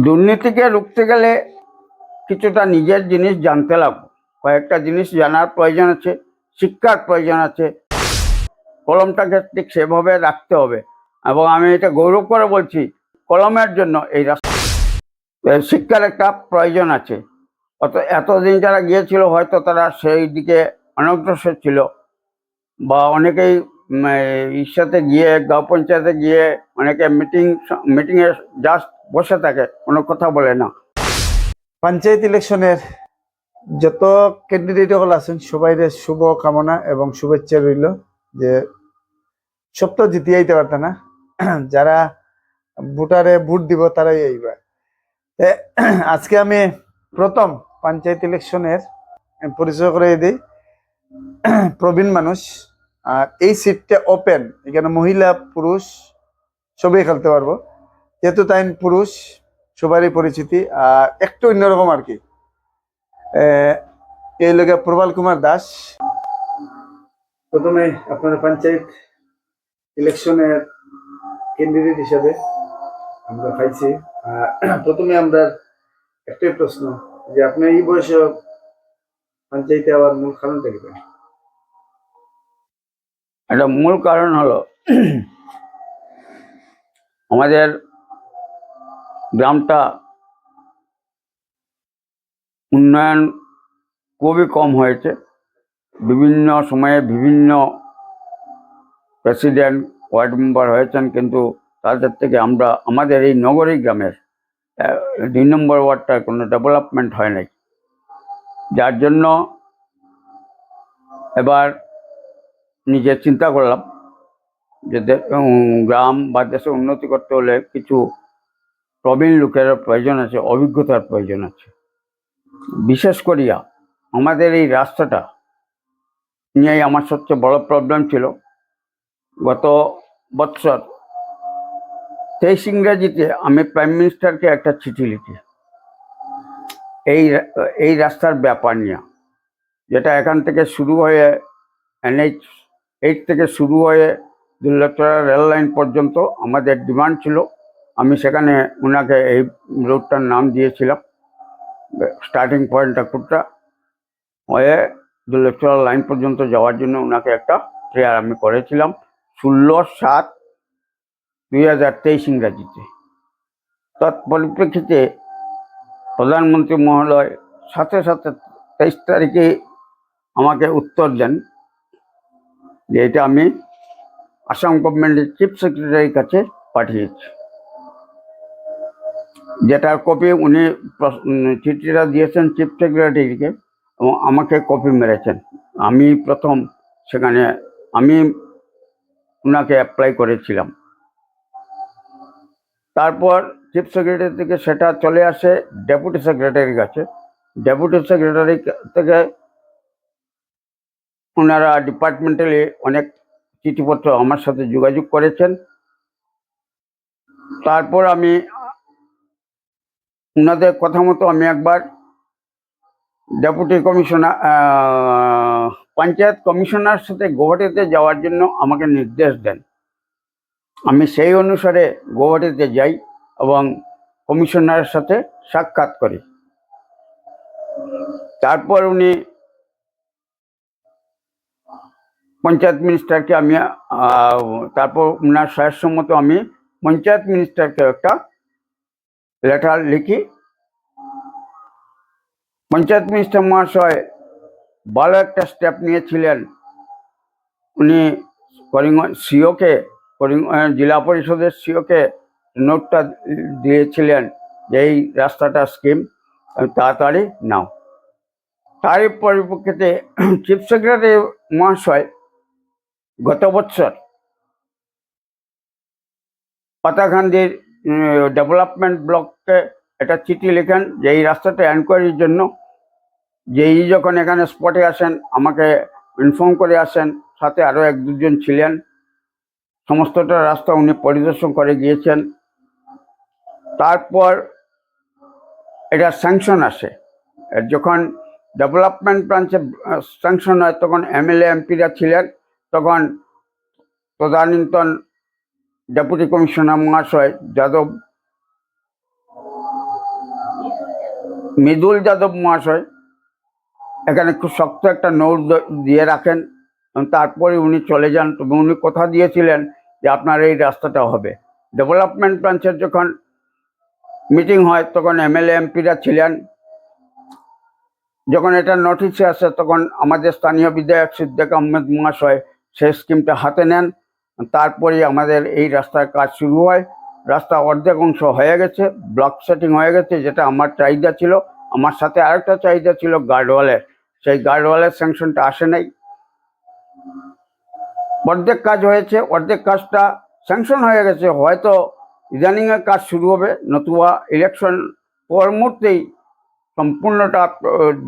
দুর্নীতিকে রুখতে গেলে কিছুটা নিজের জিনিস জানতে লাগবে। কয়েকটা জিনিস জানার প্রয়োজন আছে, শিক্ষার প্রয়োজন আছে। কলমটাকে ঠিক সেভাবে রাখতে হবে। এবং আমি এটা গৌরব করে বলছি, কলমের জন্য এই রাস্তা শিক্ষার একটা প্রয়োজন আছে। অত এতদিন যারা গিয়েছিল, হয়তো তারা সেই দিকে অনগ্রসর ছিল। বা অনেকেই সাথে গিয়ে গাঁও পঞ্চায়েতে গিয়ে অনেকে মিটিং মিটিংয়ে জাস্ট বসে থাকে, কোনো কথা বলে না। পঞ্চায়েত ইলেকশনের যত ক্যান্ডিডেট হল আছেন সবাই শুভ কামনা এবং শুভেচ্ছা রইল যে সব তো জিতিয়ে আইতে পারত না। যারা ভোটারে ভোট দিব তারাই আইবা আজকে আমি প্রথম পঞ্চায়েত ইলেকশনের পরিচয় করে দিই। প্রবীণ মানুষ, আর এই সিটটা ওপেন এখানে মহিলা, পুরুষ, সবই খেলতে পারব। যেহেতু তাই পুরুষ সবারই পরিচিতি, আর একটু অন্যরকম আর কি। এই লোকে প্রবাল কুমার দাস। প্রথমে আপনার পঞ্চায়েত ইলেকশনের ক্যান্ডিডেট হিসাবে আমরা পাইছি। প্রথমে আমরা একটাই প্রশ্ন, যে আপনি এই বয়সে পঞ্চায়েতে আবার মূল কারণটা কি? একটা মূল কারণ হলো, আমাদের গ্রামটা উন্নয়ন খুবই কম হয়েছে। বিভিন্ন সময়ে বিভিন্ন প্রেসিডেন্ট, ওয়ার্ড মেম্বার হয়েছেন, কিন্তু তাদের থেকে আমরা, আমাদের এই নগরী গ্রামের দুই নম্বর ওয়ার্ডটার কোনো ডেভেলপমেন্ট হয় নাই। যার জন্য এবার নিজে চিন্তা করলাম যে গ্রাম বা দেশে উন্নতি করতে হলে কিছু প্রবীণ লোকের প্রয়োজন আছে, অভিজ্ঞতার প্রয়োজন আছে। বিশেষ করিয়া আমাদের এই রাস্তাটা নিয়েই আমার সবচেয়ে বড় প্রবলেম ছিল। গত বৎসর তেইশ ইংরেজিতে আমি প্রাইম মিনিস্টারকে একটা চিঠি লিখি। এই এই রাস্তার ব্যাপার নিয়ে, যেটা এখান থেকে শুরু হয়ে এনএইচ এইট থেকে শুরু হয়ে দুর্লভচড়া রেল লাইন পর্যন্ত আমাদের ডিমান্ড ছিল। আমি সেখানে ওনাকে এই রোডটার নাম দিয়েছিলাম। স্টার্টিং পয়েন্ট ঠাকুরটা হয়ে দুর্লভচড়া লাইন পর্যন্ত যাওয়ার জন্য ওনাকে একটা প্রেয়ার আমি করেছিলাম ষোলো সাত দুই হাজার তেইশ ইংরাজিতে। তৎপরিপ্রেক্ষিতে প্রধানমন্ত্রী মহোদয় সাথে সাথে তেইশ তারিখে আমাকে উত্তর দেন যে এটা আমি আসাম গভর্নমেন্টের চিফ সেক্রেটারির কাছে পাঠিয়েছি। যেটার কপি উনি চিঠিটা দিয়েছেন চিফ সেক্রেটারিকে এবং আমাকে কপি মেরেছেন। আমি প্রথম সেখানে, আমি ওনাকে অ্যাপ্লাই করেছিলাম। তারপর চিফ সেক্রেটারি থেকে সেটা চলে আসে ডেপুটি সেক্রেটারির কাছে। ডেপুটি সেক্রেটারি থেকে ওনারা ডিপার্টমেন্টালি অনেক চিঠিপত্র আমার সাথে যোগাযোগ করেছেন। তারপর আমি ওনাদের কথা মতো আমি একবার ডেপুটি কমিশনার পঞ্চায়েত কমিশনার সাথে গৌহাটিতে যাওয়ার জন্য আমাকে নির্দেশ দেন। আমি সেই অনুসারে গৌহাটিতে যাই এবং কমিশনারের সাথে সাক্ষাৎ করি। তারপর উনি পঞ্চায়েত মিনিস্টারকে আমি তারপর ওনার সাহেব আমি পঞ্চায়েত মিনিস্টারকে একটা লেটার লিখি। পঞ্চায়েত মিনিস্টার মহাশয় ভালো একটা স্টেপ নিয়েছিলেন। উনি করিমগঞ্জ সিওকে করিমগঞ্জ জেলা পরিষদের সিওকে নোটটা দিয়েছিলেন যে এই রাস্তাটা স্কিম তাড়াতাড়ি নাও। তারই পরিপ্রেক্ষিতে চিফ সেক্রেটারি মহাশয় গত বছর পাতাকান্দির ডেভেলপমেন্ট ব্লককে একটা চিঠি লেখেন যে, এই রাস্তাটা এনকোয়ারির জন্য, যেই যখন এখানে স্পটে আসেন, আমাকে ইনফর্ম করে আসেন, সাথে আরও এক দুজন ছিলেন। সমস্তটা রাস্তা উনি পরিদর্শন করে গিয়েছেন। তারপর এটা স্যাংশন আসে। যখন ডেভেলপমেন্ট ব্রাঞ্চে স্যাংশন হয়, তখন এমএলএ এমপিরা ছিলেন। তখন তদানীন্তন ডেপুটি কমিশনার মহাশয় যাদব মৃদুল যাদব মহাশয় এখানে খুব শক্ত একটা নোট দিয়ে রাখেন তারপরে উনি চলে যান। তবে উনি কথা দিয়েছিলেন যে আপনার এই রাস্তাটা হবে। ডেভেলপমেন্ট ব্রাঞ্চের যখন মিটিং হয়, তখন এমএলএ এমপিরা ছিলেন। যখন এটা নোটিশে আসে, তখন আমাদের স্থানীয় বিধায়ক সিদ্দিক আহমেদ মহাশয় সেই স্কিমটা হাতে নেন। তারপরেই আমাদের এই রাস্তার কাজ শুরু হয়। রাস্তা অর্ধেক অংশ হয়ে গেছে ব্লক সেটিং হয়ে গেছে, যেটা আমার চাহিদা ছিল। আমার সাথে আরেকটা চাহিদা ছিল গার্ডওয়ালের সেই গার্ডওয়ালের স্যাংশনটা আসে নাই। অর্ধেক কাজ হয়েছে, অর্ধেক কাজটা স্যাংশন হয়ে গেছে। হয়তো ইদানিংয়ের কাজ শুরু হবে, নতুবা ইলেকশন পর মুহূর্তেই সম্পূর্ণটা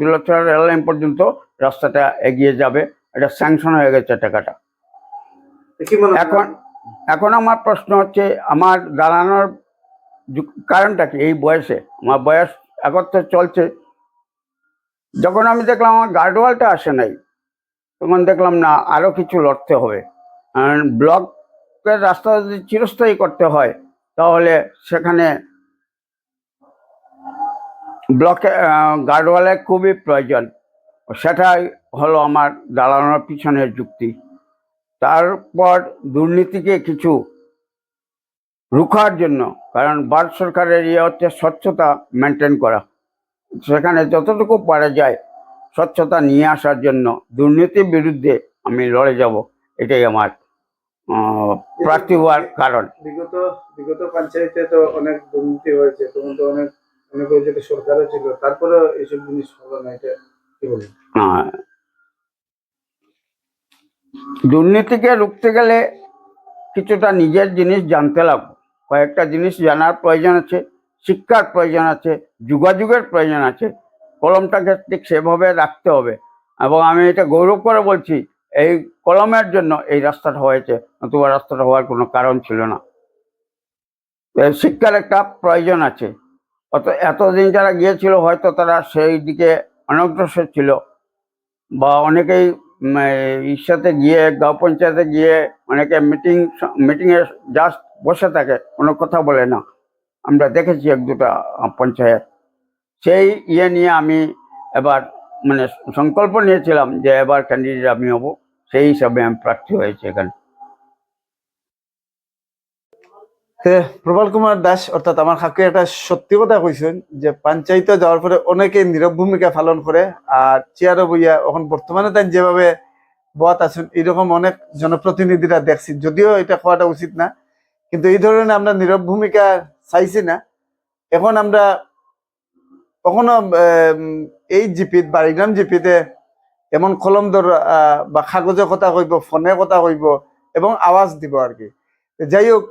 দিলচর রেল লাইন পর্যন্ত রাস্তাটা এগিয়ে যাবে। এটা স্যাংশন হয়ে গেছে টাকাটা? এখন এখন আমার প্রশ্ন হচ্ছে, আমার দাঁড়ানোর কারণটা কি এই বয়সে? আমার বয়স একত্র চলছে। যখন আমি দেখলাম আমার গার্ডওয়ালটা আসে নাই, তখন দেখলাম না, আরও কিছু লড়তে হবে। ব্লকের রাস্তা যদি চিরস্থায়ী করতে হয়, তাহলে সেখানে ব্লকে গার্ডওয়ালের খুবই প্রয়োজন। সেটাই হলো আমার দাঁড়ানোর পিছনের যুক্তি। তারপর দুর্নীতিকে কিছু রুখার জন্য কারণ ভারত সরকারের ইয়ে হচ্ছে স্বচ্ছতা মেনটেন করা। সেখানে যতটুকু পারা যায় স্বচ্ছতা নিয়ে আসার জন্য দুর্নীতির বিরুদ্ধে আমি লড়ে যাব এটাই আমার প্রার্থী হওয়ার কারণ। বিগত বিগত পঞ্চায়েতে তো অনেক দুর্নীতি হয়েছে তখন তো অনেক অনেক সরকারও ছিল তারপরে এইসব জিনিস হলো না এটা কি বলব দুর্নীতিকে রুখতে গেলে কিছুটা নিজের জিনিস জানতে লাগবে। কয়েকটা জিনিস জানার প্রয়োজন আছে, শিক্ষার প্রয়োজন আছে, যোগাযোগের প্রয়োজন আছে, কলমটাকে ঠিক সেভাবে রাখতে হবে। এবং আমি এটা গৌরব করে বলছি, এই কলমের জন্য এই রাস্তাটা হয়েছে, নতুবা রাস্তাটা হওয়ার কোনো কারণ ছিল না। শিক্ষার একটা প্রয়োজন আছে। অত এতদিন যারা গিয়েছিল, হয়তো তারা সেই দিকে অনগ্রসর ছিল বা অনেকেই উম, গিয়ে গাঁও পঞ্চায়েতে গিয়ে অনেকে মিটিং মিটিংয়ে জাস্ট বসে থাকে কোনো কথা বলে না। আমরা দেখেছি এক দুটা পঞ্চায়েত। সেই ইয়ে নিয়ে আমি এবার মানে সংকল্প নিয়েছিলাম যে এবার ক্যান্ডিডেট আমি হব সেই হিসাবে আমি প্রার্থী হয়েছি এখানে। প্রবল কুমার দাস, অর্থাৎ আমার কাকে একটা সত্যি কথা কইছেন যে পঞ্চায়েতে যাওয়ার পরে অনেকে নীরব ভূমিকা পালন করে আর চেয়ারও বইয়া এখন বর্তমানে তাই যেভাবে বত আছেন এরকম অনেক জনপ্রতিনিধিরা দেখছি। যদিও এটা হওয়াটা উচিত না, কিন্তু এই ধরনের আমরা নীরব ভূমিকা চাইছি না। এখন আমরা কখনো এই জিপিত, বাড়িগ্রাম জিপিতে এমন কলম ধর বা কাগজে কথা কইব ফোনে কথা কইব এবং আওয়াজ দিব আর কি। যাই হোক